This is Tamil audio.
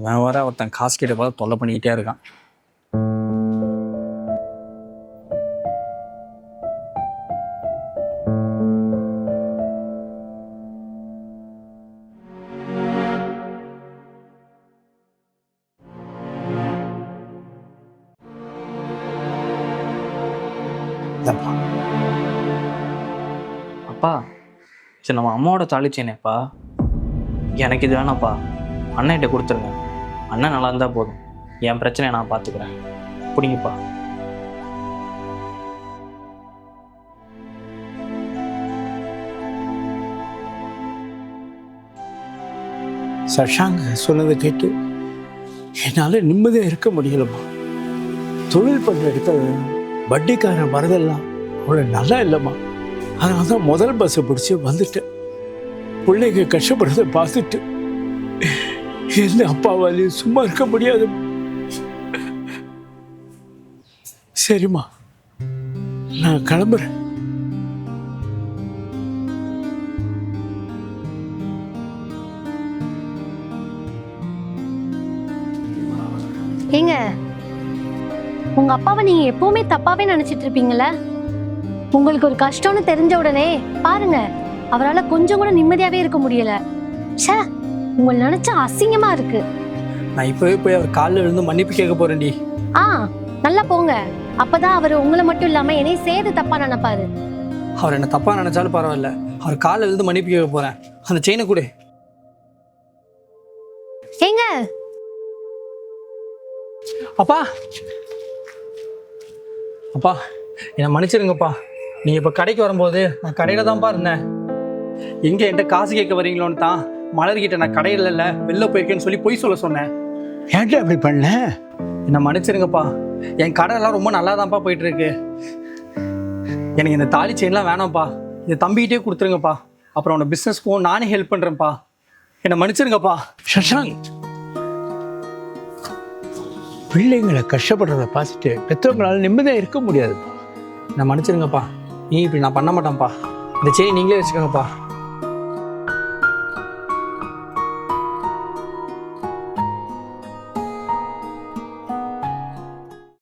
இவன் வர ஒருத்தன் காசு கேட்டு பார்த்து தொல்லை பண்ணிக்கிட்டே இருக்கான். அப்பா சரி நம்ம அம்மாவோட தாளிச்சேனேப்பா எனக்கு இது வேணாம்ப்பா. அண்ணன்கிட்ட கொடுத்துருங்க. அண்ணன் நல்லா இருந்தால் போதும். என் பிரச்சனையை நான் பார்த்துக்கிறேன். பிடிங்கப்பா. சஷாங்க சொன்னதை கேட்டு என்னால் நிம்மதியாக இருக்க முடியலம்மா. தொழில் பண்ண இடத்துல வட்டிக்காரன் வரதெல்லாம் அவ்வளோ நல்லா இல்லைம்மா. அதனால தான் முதல் பஸ்ஸை பிடிச்சி வந்துட்டேன். பிள்ளைங்க கஷ்டப்படுறதை பார்த்துட்டு என்ன அப்பாவாலையும் சும்மா இருக்க முடியாது. சரிம்மா. நான் கிளம்புறேன். ஏங்க உங்க அப்பாவை நீங்க எப்பவுமே தப்பாவே நினைச்சிட்டு இருப்பீங்கல்ல? உங்களுக்கு ஒரு கஷ்டம்னு தெரிஞ்ச உடனே பாருங்க அவரால் கொஞ்சம் கூட நிம்மதியாவே இருக்க முடியல. ச்சே உங்களை நினைச்சா அசிங்கமா இருக்கு. நான் இப்போவே போய் அவர் காலில் விழுந்து மன்னிப்பு கேட்க போறேன்டி. ஆ நல்லா போங்க. அப்பதான் அவர் உங்களை மட்டும் இல்லாம என்னையும் சேர்த்து தப்பா நினைப்பாரு. அவர் என்ன தப்பாக நினச்சாலும் பரவாயில்ல. அவர் காலில் விழுந்து மன்னிப்பு கேட்க போகிறேன் அந்த செயினை கொடு. ஏங்க? அப்பா. அப்பா என்னை மன்னிச்சிருங்கப்பா. நீங்கள் இப்போ கடைக்கு வரும்போது நான் கடையில் தான்ப்பா இருந்தேன். எங்கே என்கிட்ட காசு கேட்க வரீங்களோன்னு தான் மலர்கிட்ட நான் கடையில் இல்லை வெளில போயிருக்கேன்னு சொல்லி பொய் சொல்ல சொன்னேன். ஏன்டா அப்படி பண்ண? என்னை மன்னிச்சிருங்கப்பா. என் கடை எல்லாம் ரொம்ப நல்லா தான்ப்பா போயிட்டு இருக்கு எனக்கு இந்த தாலி செயின்லாம் வேணாம்ப்பா. இதை தம்பிகிட்டே கொடுத்துருங்கப்பா. அப்புறம் உன பிஸ்னஸ்க்கும் நானே ஹெல்ப் பண்ணுறேன்ப்பா என்னை மன்னிச்சிருங்கப்பா. சஷாங்க் பிள்ளைங்களை கஷ்டப்படுறத பார்த்துட்டு பெற்றவங்களால நிம்மதியாக இருக்க முடியாதுப்பா. என்னை மன்னிச்சிருங்கப்பா. நீ இப்படி நான் பண்ண மாட்டேன்ப்பா. இந்த செயின் நீங்களே வச்சுக்கோங்கப்பா.